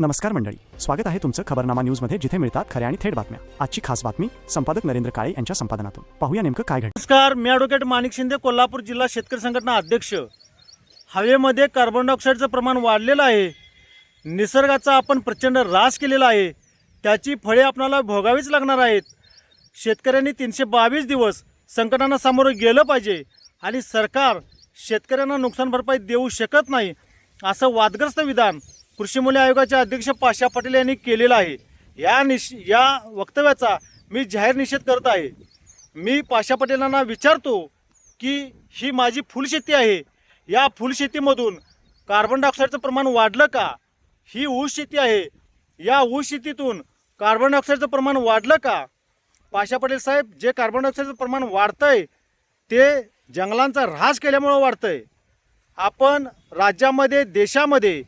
नमस्कार मंडळी. स्वागत आहे तुमचं खबरनामा न्यूजमध्ये जिथे मिळतात खऱ्या आणि थेट बातम्या. आजची खास बातमी संपादक नरेंद्र काळे यांच्या संपादनातून. पाहूया नेमकं काय घडलं. नमस्कार मी ॲडव्होकेट माणिक शिंदे कोल्हापूर जिल्हा शेतकरी संघटना अध्यक्ष. हवेमध्ये कार्बन डायऑक्साईडचं प्रमाण वाढलेलं आहे. निसर्गाचा आपण प्रचंड ऱ्हास केलेला आहे. त्याची फळे आपणाला भोगावीच लागणार आहेत. शेतकऱ्यांनी तीनशे बावीस दिवस संकटांना सामोरं गेलं पाहिजे आणि सरकार शेतकऱ्यांना नुकसान भरपाई देऊ शकत नाही असं वादग्रस्त विधान कृषी मूल्य आयोगाचे अध्यक्ष पाशा पटेल यांनी केलेलं आहे. या निश या वक्तव्याचा मी जाहीर निषेध करत आहे. मी पाशा पटेलांना विचारतो की ही माझी फुलशेती आहे. या फुलशेतीमधून कार्बन डायऑक्साईडचं प्रमाण वाढलं का? ही ऊस शेती आहे. या ऊस शेतीतून कार्बन डायऑक्साईडचं प्रमाण वाढलं का? पाशा पटेल साहेब जे कार्बन डायऑक्साईडचं प्रमाण वाढतं आहे ते जंगलांचा ऱ्हास केल्यामुळं वाढतं आहे आपण राज्यामध्ये देशामध्ये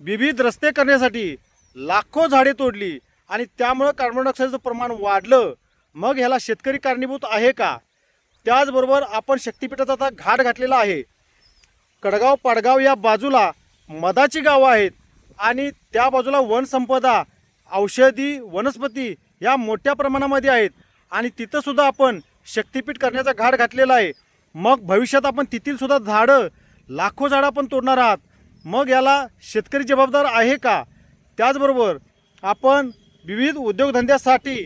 विविध रस्ते करण्यासाठी लाखो झाडे तोडली आणि त्यामुळं कार्बन डायऑक्साईडचं प्रमाण वाढलं. मग ह्याला शेतकरी कारणीभूत आहे का? त्याचबरोबर आपण शक्तिपीठाचा आता घाट घातलेला आहे. कडगाव पाडगाव या बाजूला मदाची गावं आहेत आणि त्या बाजूला वनसंपदा औषधी वनस्पती या मोठ्या प्रमाणामध्ये आहेत. आणि तिथंसुद्धा आपण शक्तिपीठ करण्याचा घाट घातलेला आहे. मग भविष्यात आपण तिथीलसुद्धा झाडं लाखो झाडं आपण तोडणार आहात. मग याला शेतकरी जबाबदार आहे का? त्याचबरोबर आपण विविध उद्योगधंद्यासाठी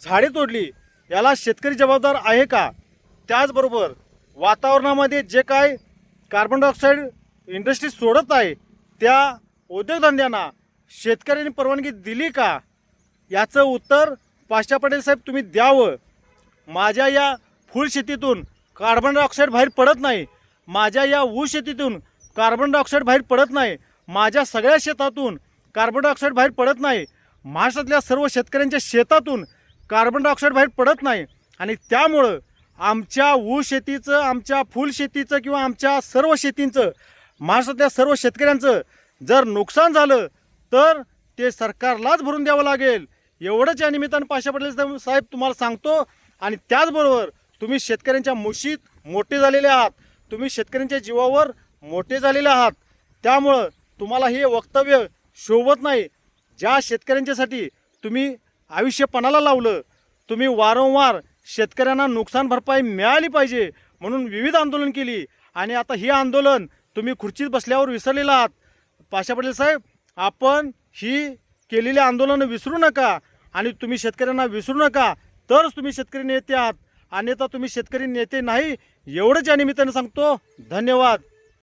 झाडे तोडली याला शेतकरी जबाबदार आहे का? त्याचबरोबर वातावरणामध्ये जे काय कार्बन डायऑक्साईड इंडस्ट्री सोडत आहे त्या उद्योगधंद्यांना शेतकऱ्यांनी परवानगी दिली का? याचं उत्तर पाशा पटेल साहेब तुम्ही द्यावं. माझ्या या फुलशेतीतून कार्बन डायऑक्साईड बाहेर पडत नाही. माझ्या या ऊस शेतीतून कार्बन डायऑक्साईड बाहेर पडत नाही. माझ्या सगळ्या शेतातून कार्बन डायऑक्साईड बाहेर पडत नाही. महाराष्ट्रातल्या सर्व शेतकऱ्यांच्या शेतातून कार्बन डायऑक्साईड बाहेर पडत नाही. आणि त्यामुळं आमच्या ऊस शेतीचं आमच्या फुल शेतीचं किंवा आमच्या सर्व शेतींचं महाराष्ट्रातल्या सर्व शेतकऱ्यांचं जर नुकसान झालं तर ते सरकारलाच भरून द्यावं लागेल. एवढंच या निमित्तानं पाशा पडले साहेब तुम्हाला सांगतो. आणि त्याचबरोबर तुम्ही शेतकऱ्यांच्या मुशीत मोठे झालेले आहात. तुम्ही शेतकऱ्यांच्या जीवावर मोठे झालेले आहात. त्यामुळं तुम्हाला हे वक्तव्य शोभत नाही. ज्या शेतकऱ्यांच्यासाठी तुम्ही आयुष्यपणाला लावलं तुम्ही वारंवार शेतकऱ्यांना नुकसान भरपाई मिळाली पाहिजे म्हणून विविध आंदोलन केली. आणि आता हे आंदोलन तुम्ही खुर्चीत बसल्यावर विसरलेला आहात. पाशा पटेल साहेब आपण ही केलेली आंदोलनं विसरू नका आणि तुम्ही शेतकऱ्यांना विसरू नका. तरच तुम्ही शेतकरी नेते आहात. अन्यथा तुम्ही शेतकरी नेते नाही. एवढंच या निमित्तानं सांगतो. धन्यवाद.